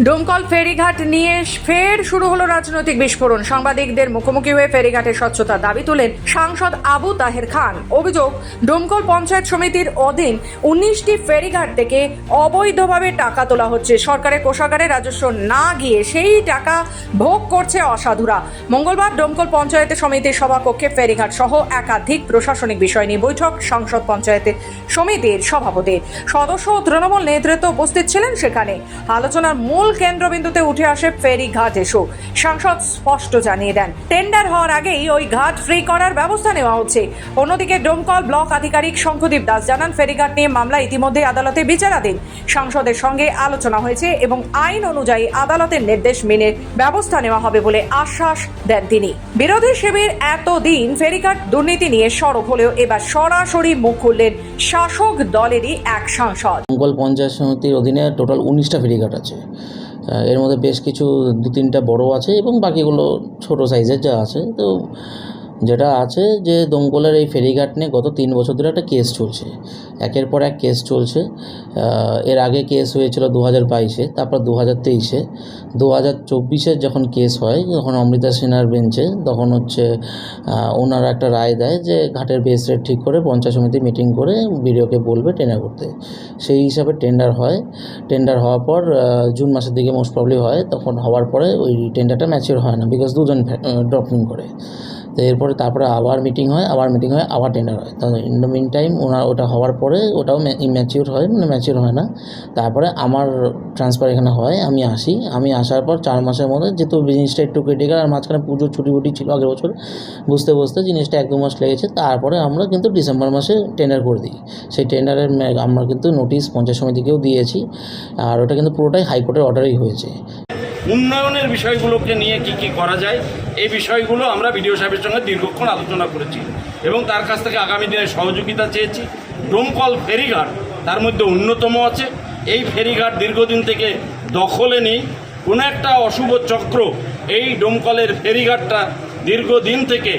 ডোমকল ফেরিঘাট নিয়ে ফের শুরু হলো রাজনৈতিক বিস্ফোরণ। সাংবাদিকদের মুখোমুখি হয়ে ফেরিঘাটের স্বচ্ছতা দাবি তুলেন সাংসদ আবু তাহের খান। অভিযোগ, ডোমকল পঞ্চায়েত সমিতির অধীন উনিশটি ফেরিঘাট থেকে অবৈধভাবে টাকা তোলা হচ্ছে। সরকারের কোষাগারে রাজস্ব না গিয়ে সেই টাকা ভোগ করছে অসাধুরা। মঙ্গলবার ডোমকল পঞ্চায়েত সমিতির সভাকক্ষে ফেরিঘাট সহ একাধিক প্রশাসনিক বিষয় নিয়ে বৈঠক সংসদ পঞ্চায়েতের সমিতির সভাপতির সদস্য ও তৃণমূল নেতৃত্ব উপস্থিত ছিলেন সেখানে। আলোচনার মূল কেন্দ্রবিন্দুতে উঠে আসে ফেরি ঘাট এসো। সাংসদ স্পষ্ট জানিয়ে দেন টেন্ডার হওয়ার আগেই ওই ঘাট ফ্রি করার ব্যবস্থা নেওয়া হচ্ছে। অন্যদিকে ডোমকল ব্লক আধিকারিক শঙ্খদীপ দাস জানান ফেরিঘাট নিয়ে মামলা ইতিমধ্যে আদালতে বিচারাধীন। সাংসদের সঙ্গে আলোচনা হয়েছে এবং আইন অনুযায়ী আদালতের নির্দেশ মেনে ব্যবস্থা নেওয়া হবে বলে আশ্বাস দেন তিনি। বিরোধী শিবির এতদিন ফেরিঘাট দুর্নীতি নিয়ে সরব হলেও এবার সরাসরি মুখ খুললেন শাসক দলেরই এক সাংসদ। মঙ্গল পঞ্চায়েত সমিতির অধীনে টোটাল উনিশটা ফেরিঘাট আছে। এর মধ্যে বেশ কিছু দু তিনটা বড় আছে এবং বাকিগুলো ছোট সাইজের যা আছে। তো যেটা আছে যে দমকলের এই ফেরিঘাট নিয়ে গত তিন বছর ধরে একটা কেস চলছে। একের পর এক কেস চলছে। এর আগে কেস হয়েছিল দু হাজার বাইশে, তারপর দু হাজার তেইশে। দু হাজার চব্বিশে যখন কেস হয়, যখন অমৃতা সিনহার বেঞ্চে তখন হচ্ছে ওনারা একটা রায় দেয় যে ঘাটের বেস রেট ঠিক করে পঞ্চায়েত সমিতি মিটিং করে বিডিওকে বলবে টেন্ডার করতে। সেই হিসাবে টেন্ডার হয়। টেন্ডার হওয়ার পর জুন মাসের দিকে মোস্ট প্রবলি হয়, তখন হওয়ার পরে ওই টেন্ডারটা ম্যাচিওর হয় না বিকজ দুজন ড্রপিং করে। তো এরপরে তারপরে আবার মিটিং হয়, আবার মিটিং হয়, আবার টেন্ডার হয়। তো ইন দ্য মিন টাইম ওনার ওটা হওয়ার পরে ওটাও ম্যাচিওর হয় মানে ম্যাচিওর হয় না। তারপরে আমার ট্রান্সফার এখানে হয়, আমি আসি। আমি আসার পর চার মাসের মধ্যে যেহেতু জিনিসটা একটু ক্রিটিক্যাল আর মাঝখানে পুজোর ছুটি ফুটি ছিল আগের বছর, বুঝতে বুঝতে জিনিসটা এক দু মাস লেগেছে। তারপরে আমরা কিন্তু ডিসেম্বর মাসে টেন্ডার করে দিই। সেই টেন্ডারের আমরা কিন্তু নোটিশ পঞ্চায়েত সমিতিকেও দিয়েছি, আর ওটা কিন্তু পুরোটাই হাইকোর্টের অর্ডারেই হয়েছে। উন্নয়নের বিষয়গুলোকে নিয়ে কি কি করা যায়, এই বিষয়গুলো আমরা বিডিও সাহেবের সঙ্গে দীর্ঘক্ষণ আলোচনা করেছি এবং তার কাছ থেকে আগামী দিনে সহযোগিতা চেয়েছি। ডোমকল ফেরিঘাট তার মধ্যে অন্যতম আছে। এই ফেরিঘাট দীর্ঘদিন থেকে দখলে নেই। কোনো একটা অশুভ চক্র এই ডোমকলের ফেরিঘাটটা দীর্ঘদিন থেকে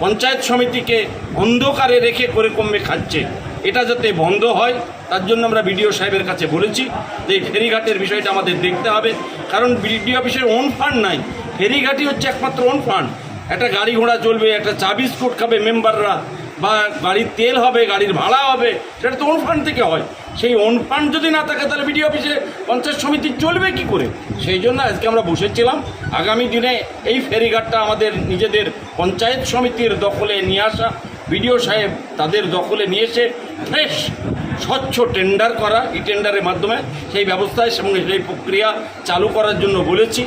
পঞ্চায়েত সমিতিকে অন্ধকারে রেখে করে কমবে খাচ্ছে। এটা যাতে বন্ধ হয়, তার জন্য আমরা বিডিও সাহেবের কাছে বলেছি যে এই ফেরিঘাটের বিষয়টা আমাদের দেখতে হবে। কারণ বিডিও অফিসের ওন ফান্ড নাই, ফেরিঘাটই হচ্ছে একমাত্র ওন ফান্ড একটা গাড়ি ঘোড়া চলবে, একটা চা বিস্কুট খাবে মেম্বাররা বা গাড়ির তেল হবে, গাড়ির ভাড়া হবে, সেটা তো ওন ফান্ড থেকে হয়। সেই ওন ফান্ড যদি না থাকে, তাহলে বিডিও অফিসে পঞ্চায়েত সমিতি চলবে কি করে? সেই জন্য আজকে আমরা বসেছিলাম। আগামী দিনে এই ফেরিঘাটটা আমাদের নিজেদের পঞ্চায়েত সমিতির দখলে নিয়ে আসা বিডিও সাহেব তাদের দখলে নিয়ে এসে ফ্রেশ স্বচ্ছ টেন্ডার করা, এই টেন্ডারের মাধ্যমে সেই ব্যবস্থায় সেই প্রক্রিয়া চালু করার জন্য বলেছি।